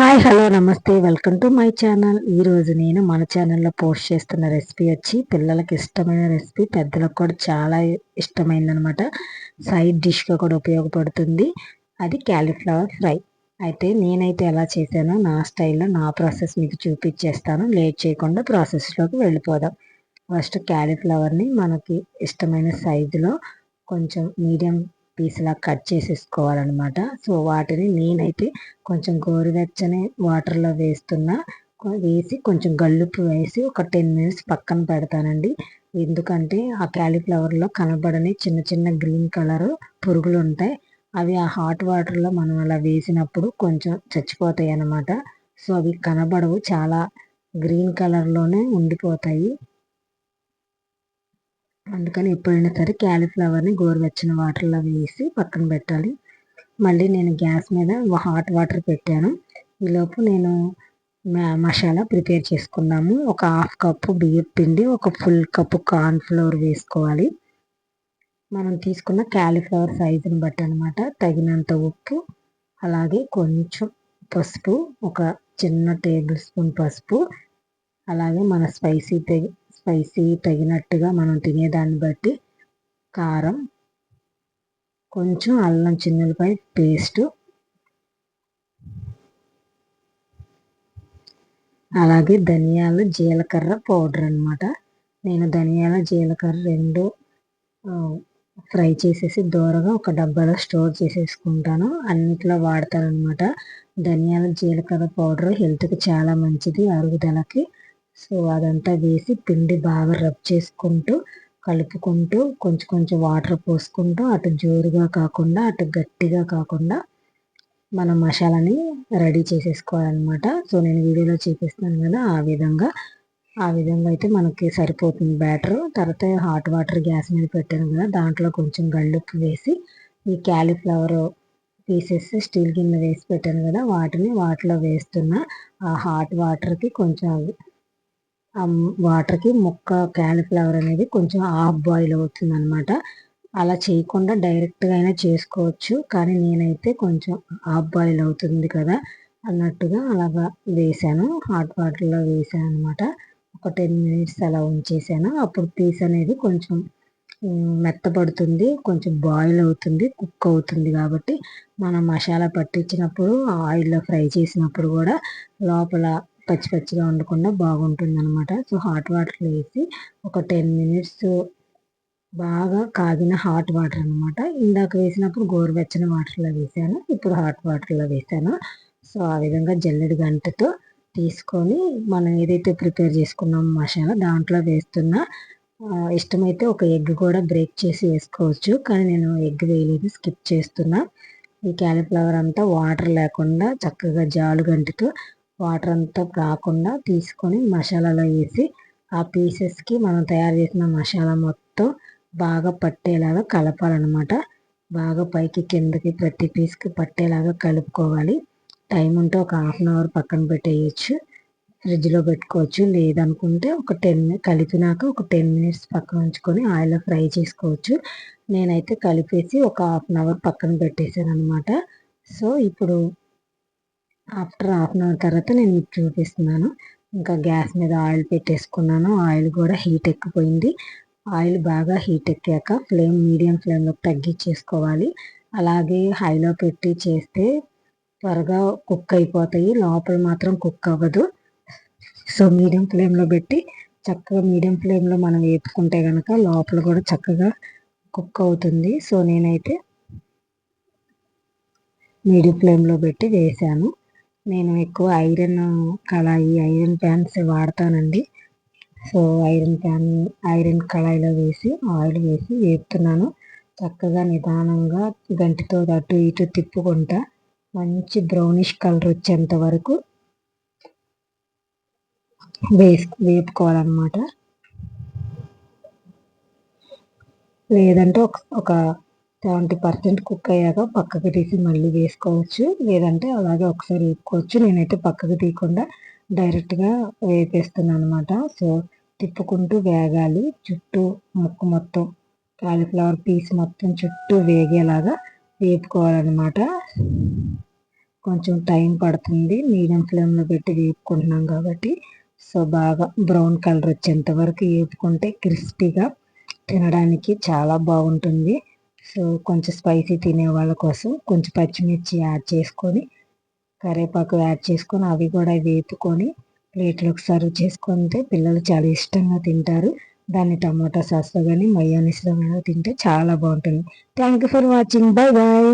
Hi hello నమస్తే welcome to my channel. ఈరోజు నేను మన ఛానల్లో పోస్ట్ చేస్తున్న రెసిపీ వచ్చి పిల్లలకి ఇష్టమైన రెసిపీ పెద్దలకు కూడా చాలా ఇష్టమైందనమాట. సైడ్ డిష్గా కూడా ఉపయోగపడుతుంది. అది క్యాలీఫ్లవర్ ఫ్రై. అయితే నేనైతే ఎలా చేశానో నా స్టైల్లో నా ప్రాసెస్ మీకు చూపించేస్తాను. లేట్ చేయకుండా ప్రాసెస్లోకి వెళ్ళిపోదాం. ఫస్ట్ క్యాలీఫ్లవర్ని మనకి ఇష్టమైన సైజులో కొంచెం మీడియం పీస్లా కట్ చేసేసుకోవాలన్నమాట. సో వాటిని నేనైతే కొంచెం గోరువెచ్చని వాటర్లో వేస్తున్నా. వేసి కొంచెం గల్లుపు వేసి ఒక టెన్ మినిట్స్ పక్కన పెడతానండి. ఎందుకంటే ఆ క్యాలీఫ్లవర్లో కనబడని చిన్న చిన్న గ్రీన్ కలర్ పురుగులు ఉంటాయి అవి ఆ హాట్ వాటర్లో మనం అలా వేసినప్పుడు కొంచెం చచ్చిపోతాయి అన్నమాట సో అవి కనబడవు. చాలా గ్రీన్ కలర్లోనే ఉండిపోతాయి. అందుకని ఎప్పుడైనా సరే క్యాలీఫ్లవర్ని గోరువెచ్చని వాటర్లో వేసి పక్కన పెట్టాలి. మళ్ళీ నేను గ్యాస్ మీద హాట్ వాటర్ పెట్టాను. ఈలోపు నేను మసాలా ప్రిపేర్ చేసుకున్నాము. ఒక హాఫ్ కప్పు బియ్యం పిండి ఒక ఫుల్ కప్పు కార్న్ ఫ్లోర్ వేసుకోవాలి. మనం తీసుకున్న క్యాలీఫ్లవర్ సైజుని బట్టి అనమాట తగినంత ఉప్పు అలాగే కొంచెం పసుపు ఒక చిన్న టేబుల్ స్పూన్ పసుపు అలాగే మన స్పైసీ స్పైసీ తగినట్టుగా మనం తినేదాన్ని బట్టి కారం కొంచెం అల్లం చిన్నులపై పేస్టు అలాగే ధనియాలు జీలకర్ర పౌడర్ అనమాట నేను ధనియాల జీలకర్ర రెండు ఫ్రై చేసేసి దూరగా ఒక డబ్బాలో స్టోర్ చేసేసుకుంటాను. అన్నిట్లో వాడతారనమాట ధనియాల జీలకర్ర పౌడర్ హెల్త్కి చాలా మంచిది అరుగుదలకి సో అదంతా వేసి పిండి బాగా రబ్ చేసుకుంటూ కలుపుకుంటూ కొంచెం కొంచెం వాటర్ పోసుకుంటూ అటు జోరుగా కాకుండా అటు గట్టిగా కాకుండా మన మసాలాని రెడీ చేసేసుకోవాలన్నమాట. సో నేను వీడియోలో చూపిస్తున్నాను కదా ఆ విధంగా. ఆ విధంగా అయితే మనకి సరిపోతుంది బ్యాటర్. తర్వాత హాట్ వాటర్ గ్యాస్ మీద పెట్టాను కదా దాంట్లో కొంచెం గళ్ళుప్పు వేసి ఈ క్యాలీఫ్లవర్ పీసెస్ స్టీల్ గిన్నె వేసి పెట్టాను కదా వాటిని వాటిలో వేస్తున్న. ఆ హాట్ వాటర్కి కొంచెం వాటర్కి ముక్క క్యాలీఫ్లవర్ అనేది కొంచెం హాఫ్ బాయిల్ అవుతుంది అనమాట అలా చేయకుండా డైరెక్ట్గా అయినా చేసుకోవచ్చు. కానీ నేనైతే కొంచెం హాఫ్ బాయిల్ అవుతుంది కదా అన్నట్టుగా అలాగా వేసాను. హాట్ వాటర్లో వేసాను అనమాట ఒక టెన్ మినిట్స్ అలా ఉంచేసాను. అప్పుడు పీస్ అనేది కొంచెం మెత్తపడుతుంది కొంచెం బాయిల్ అవుతుంది కుక్ అవుతుంది కాబట్టి మనం మసాలా పట్టించినప్పుడు ఆయిల్లో ఫ్రై చేసినప్పుడు కూడా లోపల పచ్చి పచ్చిగా ఉండకుండా బాగుంటుంది అనమాట సో హాట్ వాటర్లో వేసి ఒక టెన్ మినిట్స్ బాగా కాగిన హాట్ వాటర్ అనమాట ఇందాక వేసినప్పుడు గోరువెచ్చని వాటర్లో వేసాను ఇప్పుడు హాట్ వాటర్లో వేసాను. సో ఆ విధంగా జల్లెడి గంటతో తీసుకొని మనం ఏదైతే ప్రిపేర్ చేసుకున్నాం మసాలా దాంట్లో వేస్తున్న ఇష్టమైతే ఒక ఎగ్ కూడా బ్రేక్ చేసి వేసుకోవచ్చు. కానీ నేను ఎగ్ వేయలేదు స్కిప్ చేస్తున్నా. ఈ క్యాలీఫ్లవర్ అంతా వాటర్ లేకుండా చక్కగా జాలు గంటితో వాటర్ అంతా రాకుండా తీసుకొని మసాలాలో వేసి ఆ పీసెస్కి మనం తయారు చేసిన మసాలా మొత్తం బాగా పట్టేలాగా కలపాలన్నమాట. బాగా పైకి కిందకి ప్రతి పీస్కి పట్టేలాగా కలుపుకోవాలి. టైం ఉంటే ఒక హాఫ్ అన్ అవర్ పక్కన పెట్టేయచ్చు. ఫ్రిడ్జ్లో పెట్టుకోవచ్చు. లేదనుకుంటే ఒక టెన్ కలిపినాక ఒక టెన్ మినిట్స్ పక్కన ఉంచుకొని ఆయిల్లో ఫ్రై చేసుకోవచ్చు. నేనైతే కలిపేసి ఒక హాఫ్ అన్ అవర్ పక్కన పెట్టేశాను అనమాట సో ఇప్పుడు ఆఫ్టర్ హాఫ్ అన్ అవర్ తర్వాత నేను మీకు చూపిస్తున్నాను. ఇంకా గ్యాస్ మీద ఆయిల్ పెట్టేసుకున్నాను. ఆయిల్ కూడా హీట్ ఎక్కిపోయింది. ఆయిల్ బాగా హీట్ ఎక్కాక ఫ్లేమ్ మీడియం ఫ్లేమ్లో తగ్గించేసుకోవాలి. అలాగే హైలో పెట్టి చేస్తే త్వరగా కుక్ అయిపోతాయి. లోపల మాత్రం కుక్ అవ్వదు. సో మీడియం ఫ్లేమ్లో పెట్టి చక్కగా మీడియం ఫ్లేమ్లో మనం వేపుకుంటే కనుక లోపల కూడా చక్కగా కుక్ అవుతుంది. సో నేనైతే మీడియం ఫ్లేమ్లో పెట్టి వేసాను. నేను ఎక్కువ ఐరన్ కళాయి ఐరన్ ప్యాన్స్ వాడతానండి. సో ఐరన్ ప్యాన్ ఐరన్ కళాయిలో వేసి ఆయిల్ వేసి వేపుతున్నాను. చక్కగా నిదానంగా గంటితో అటు ఇటు తిప్పుకుంటా మంచి బ్రౌనిష్ కలర్ వచ్చేంత వరకు వేసు వేపుకోవాలన్నమాట. లేదంటే ఒక ఒక సెవెంటీ పర్సెంట్ కుక్ అయ్యాక పక్కకు తీసి మళ్ళీ వేసుకోవచ్చు. లేదంటే అలాగే ఒకసారి వేపుకోవచ్చు. నేనైతే పక్కకు తీయకుండా డైరెక్ట్గా వేపేస్తున్నాను అనమాట సో తిప్పుకుంటూ వేగాలి. చుట్టూ ముక్క మొత్తం కాలీఫ్లవర్ పీస్ మొత్తం చుట్టూ వేగేలాగా వేపుకోవాలన్నమాట. కొంచెం టైం పడుతుంది. మీడియం ఫ్లేమ్లో పెట్టి వేపుకుంటున్నాం కాబట్టి. సో బాగా బ్రౌన్ కలర్ వచ్చేంత వరకు వేపుకుంటే క్రిస్పీగా తినడానికి చాలా బాగుంటుంది. సో కొంచెం స్పైసీ తినే వాళ్ళ కోసం కొంచెం పచ్చిమిర్చి యాడ్ చేసుకొని కరివేపాకు యాడ్ చేసుకొని అవి కూడా వేపుకొని ప్లేట్లోకి సర్వ్ చేసుకుంటే పిల్లలు చాలా ఇష్టంగా తింటారు. దాన్ని టమాటా సాస్లో కానీ మయోనీస్లో కానీ తింటే చాలా బాగుంటుంది. Thank you for watching bye bye